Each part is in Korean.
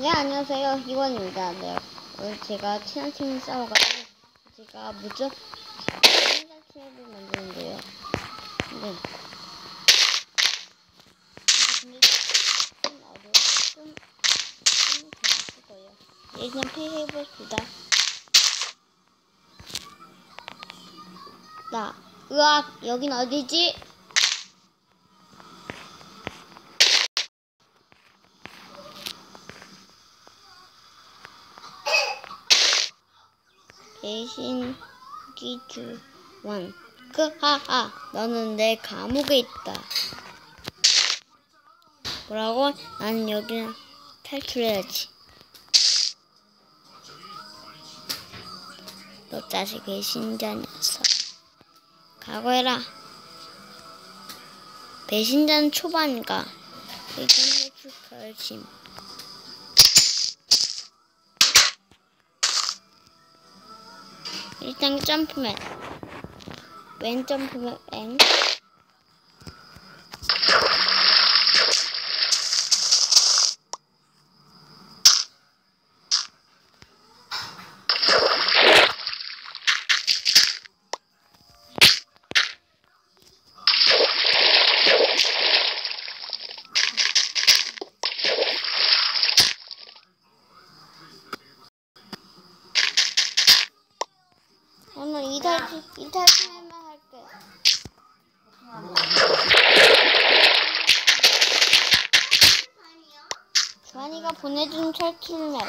네, 안녕하세요. 희원입니다. 네, 오늘 제가 친한 친구 싸워가지고 제가 무조 친한 친구를 만드는데요. 네. 근데 좀 어려워. 좀, 좀 재밌을 거예요. 네, 그냥 플레이해봅시다. 나, 으악, 여긴 어디지? 대신 기주원 그하하. 너는 내 감옥에 있다. 뭐라고? 나는 여기는 탈출해야지. 너 자식 배신자 녀석 각오해라. 배신자는 초반가? 이긴 해줄 결심 일단 점프맨. 왼 점프맨 이탈 이탈출만 할게. 주한이가 보내준 탈출맵.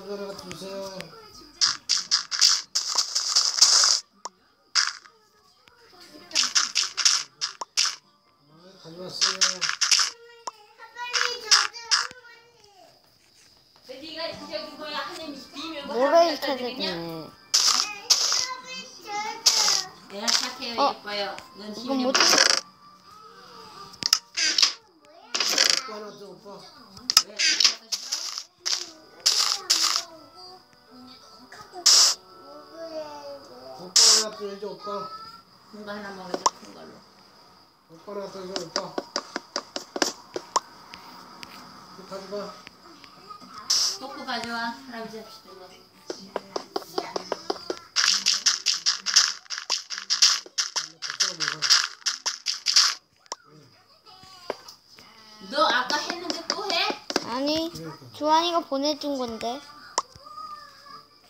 주세요. 가져왔어요. 네가 하나님 비밀. 내가 착해요 어? 예뻐요. 넌 힘이 못 없어. 오빠 줘, 오빠. 왜? 줘야지, 오빠. 큰거 하나 먹어줘 큰 걸로. 오빠 하나 줘야지, 오빠. 이거 가져가. 먹고 가져와 할아버지 합시다. 너 아까 했는데 또 해? 아니. 주한이가 보내준 건데.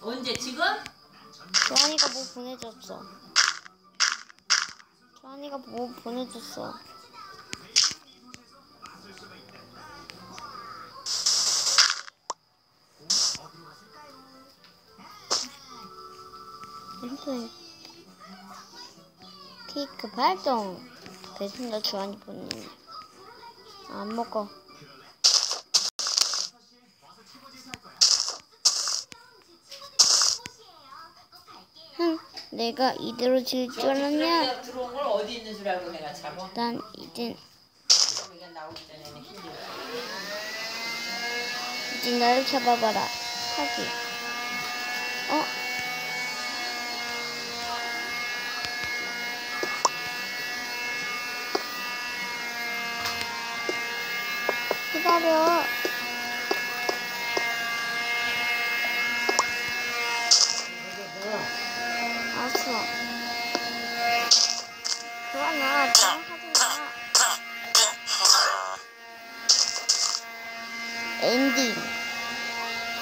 언제 지금? 주한이가 뭐 보내줬어. 주한이가 뭐 보내줬어. 무슨 케이크 발동. 배신자 주한이 보내네. 안 먹어. 흥, 내가 이대로 질 줄 알았냐? 들어온 걸 어디 있는 줄 알고 내가 잡아. 난 이젠. 이제 나를 잡아봐라. 하기. 어? 기다려. 가져가. 알았어. 그만 나. 나랑 하지 마. 엔딩. 야.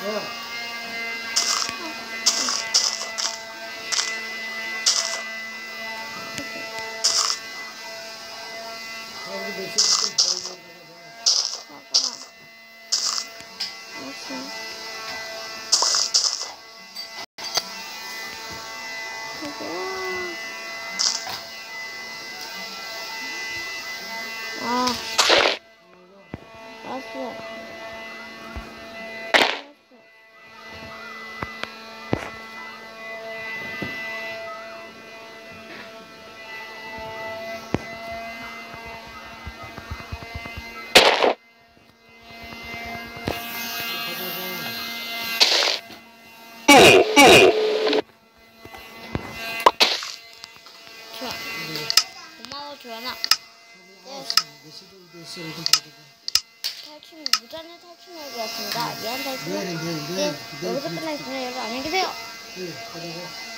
할아 아. 탈출 무전의 탈출. 내일은 내일 네, 여기서 끝나겠습니다. 여러분 안녕히 계세요. 네, 받아봐.